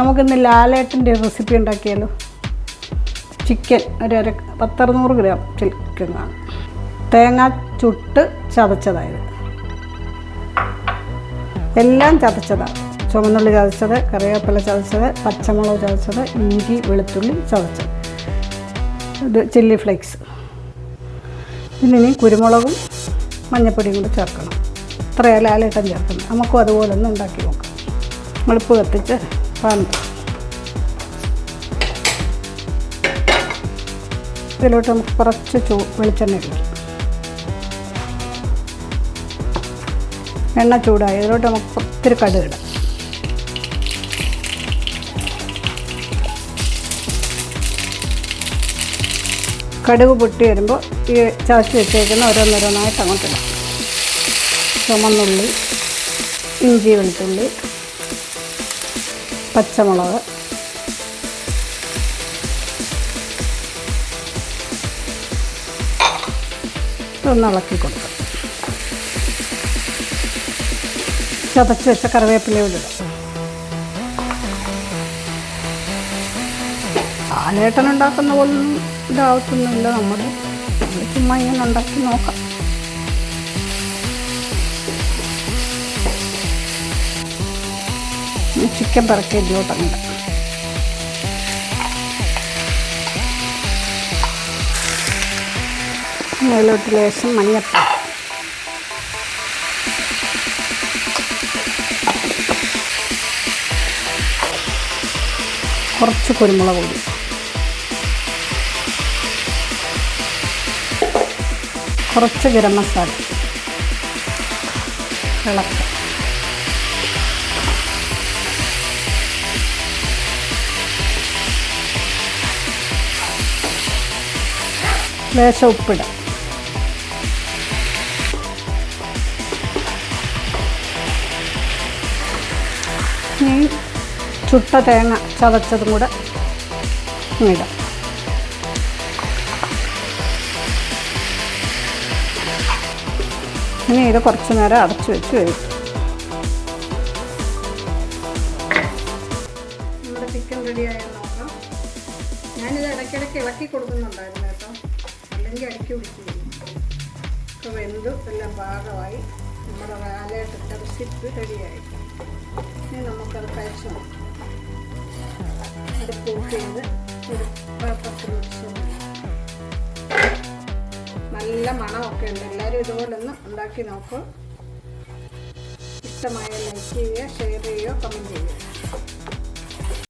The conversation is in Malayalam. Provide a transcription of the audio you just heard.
നമുക്കിന്ന് ലാലേട്ടന്റെ റെസിപ്പി ഉണ്ടാക്കിയാലോ? ചിക്കൻ ഒരു അര പത്തറുന്നൂറ് ഗ്രാം ചിക്കൻ കാണും തേങ്ങ ചുട്ട് ചതച്ചതായത് എല്ലാം ചതച്ചതാണ്. ചുമന്നുള്ളി ചതച്ചത് കറിവേപ്പില ചതച്ചത് പച്ചമുളക് ചതച്ചത് ഇഞ്ചി വെളുത്തുള്ളി ചതച്ചത്. ഇത് ചില്ലി ഫ്ലേക്സ് ഇതിനി കുരുമുളകും മഞ്ഞപ്പൊടിയും കൂടി ചേർക്കണം. ഇത്രയും ലാലേട്ടൻ ചേർക്കണം നമുക്കും അതുപോലെ ഒന്ന് ഉണ്ടാക്കി നോക്കാം. വെളുപ്പ് കത്തിച്ച് പാൻ ഇതിലോട്ട് നമുക്ക് കുറച്ച് ചൂ വെളിച്ചെണ്ണ ഒഴിക്കും എണ്ണ ചൂടായി. ഇതിലോട്ട് നമുക്ക് ഒത്തിരി കടുക ഇടാം. കടുക് പൊട്ടി വരുമ്പോൾ ഈ ചാച്ചി വെച്ചേക്കുന്ന ഓരോന്നോരോന്നായിട്ട് അങ്ങോട്ടിടാം ചുമന്നുള്ളി ഇഞ്ചി വെളുത്തുള്ളി പച്ചമുളക്. ഒന്ന് ഇളക്കി കൊടുക്കാം. ചതച്ച് വെച്ച കറിവേപ്പിലയോട് ഉണ്ടാക്കുന്ന പോലൊന്നും ഇതാവത്തൊന്നുമില്ല. നമ്മൾ ചുമ്മാ ഇങ്ങനെ ഉണ്ടാക്കി നോക്കാം. ചിക്കൻ പിറക്കി ഇതിലോട്ടങ്ങ് മേലോട്ട് ലേശം മഞ്ഞപ്പ കുറച്ച് കുരുമുളക് പൊടി. കുറച്ച് ഗരം മസാല. ഇളക്കാം. ലേശം ഉപ്പിടാം. ചുട്ട തേങ്ങ ചതച്ചതും കൂടെ ഇടാം. ഇനി ഇത് കുറച്ച് നേരം അടച്ചു വെച്ച് വേവിക്കും. നമ്മുടെ ചിക്കൻ റെഡിയായോ നോക്കാം ഞാനിത് ഇടയ്ക്കിടയ്ക്ക് ഇളക്കി കൊടുക്കുന്നുണ്ടായിരുന്നു കേട്ടോ. അല്ലെങ്കിൽ അടുക്കി പിടിക്കുന്നു ഇപ്പോൾ വെന്തു എല്ലാം പാകമായി. നമ്മുടെ വാലയിട്ടിട്ട് സിപ്പ് റെഡിയായി. ഇനി നമുക്കത് കഴിച്ചു നോക്കാം. അടുപ്പ് ചെയ്ത് ഒരു പാത്രത്തിൽ വെച്ച് നല്ല മണമൊക്കെ ഉണ്ട്. എല്ലാവരും ഇതുപോലെ ഒന്ന് ഉണ്ടാക്കി നോക്കും. ഇഷ്ടമായ ലൈക്ക് ചെയ്യുക ഷെയർ ചെയ്യുക കമന്റ് ചെയ്യുക.